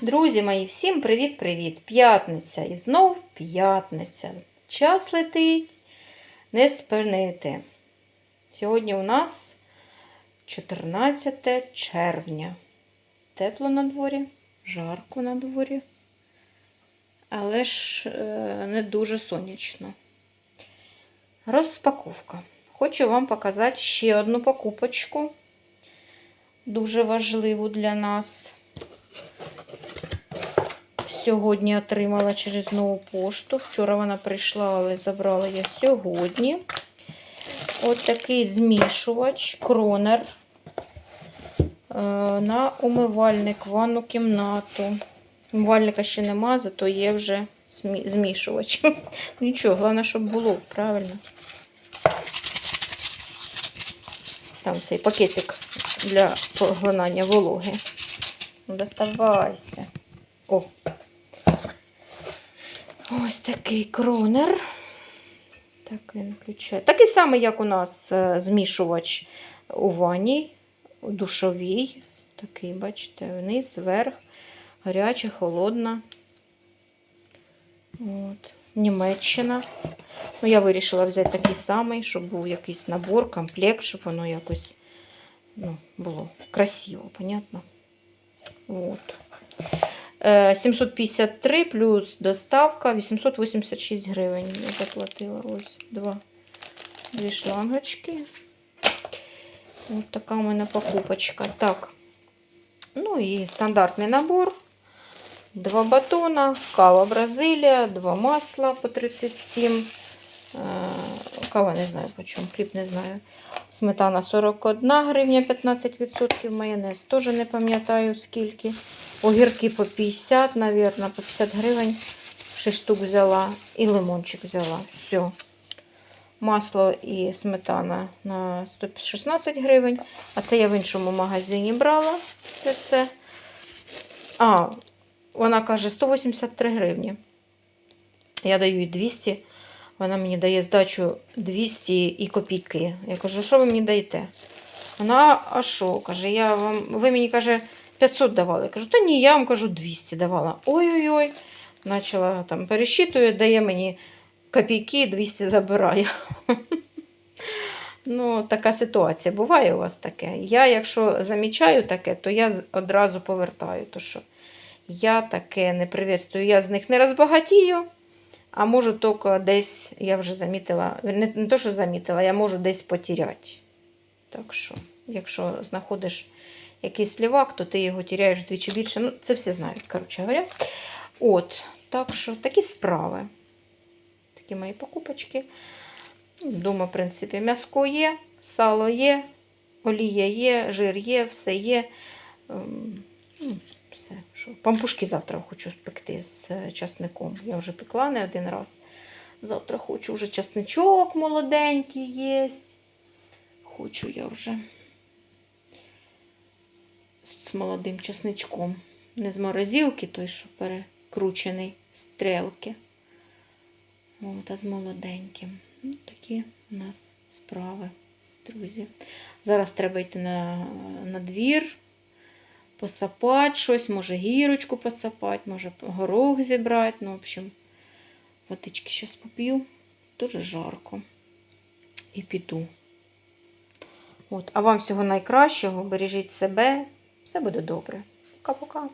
Друзі мої, всім привіт-привіт! П'ятниця і знов п'ятниця. Час летить, не спинити. Сьогодні у нас 14 червня. Тепло на дворі, жарко на дворі, але ж е, не дуже сонячно. Розпаковка. Хочу вам показати ще одну покупочку, дуже важливу для нас. Сьогодні отримала через нову пошту. Вчора вона прийшла, але забрала я сьогодні. Ось такий змішувач, кронер е, на умивальник, ванну кімнату. Умивальника ще нема, зато є вже змішувач. Нічого, головне, щоб було правильно. Там цей пакетик для поглинання вологи. Доставайся. О. Ось такий кронер. Так він включає. Такий самий, як у нас е, змішувач у ванні, у душовій. Такий, бачите, вниз, вверх, гаряча, холодна. От. Німеччина. Ну, я вирішила взяти такий самий, щоб був якийсь набор, комплект, щоб воно якось ну, було красиво, понятно? От. Е, 753 плюс доставка 886 гривень. Я заплатила ось два дві шлангочки. Ось така у мене покупочка. Так. Ну і стандартний набор. Два батона, кава Бразилія, два масла по 37. Кава не знаю по чому, хліб не знаю. Сметана 41 гривня 15%, майонез теж не пам'ятаю скільки. Огірки по 50, мабуть, по 50 гривень. 6 штук взяла і лимончик взяла. Все. Масло і сметана на 116 гривень. А це я в іншому магазині брала. Все це. А, вона каже 183 гривні. Я даю їй 200. Вона мені дає здачу 200 і копійки. Я кажу, що ви мені даєте? Вона, а що? Каже, я вам, ви мені каже, 500 давали. Я кажу, та ні, я вам кажу 200 давала. Ой-ой-ой. Почала там пересчитує, дає мені копійки, 200 забирає. Ну, така ситуація. Буває у вас таке. Я, якщо замічаю таке, то я одразу повертаю. То що я таке не приветствую. Я з них не розбагатію, а можу тільки десь, я вже замітила, не, не то, що замітила, я можу десь потеряти. Так що, якщо знаходиш якийсь лівак, то ти його тіряєш вдвічі більше. Ну, це всі знають, коротше говоря. От, так що такі справи. Такі мої покупочки. Дома, в принципі, м'яско є, сало є, олія є, жир є, все є. Що. Пампушки завтра хочу спекти з е, часником. Я вже пекла не один раз. Завтра хочу вже часничок молоденький є. Хочу я вже з молодим часничком. Не з морозилки, той, що перекручений стрелки. От, а з молоденьким. Ну, такі у нас справи, друзі. Зараз треба йти на, на двір, посапати щось, може гірочку посапати, може горох зібрати. Ну, в общем, водички зараз поп'ю. Дуже жарко. І піду. От, а вам всього найкращого, бережіть себе, все буде добре. Пока-пока.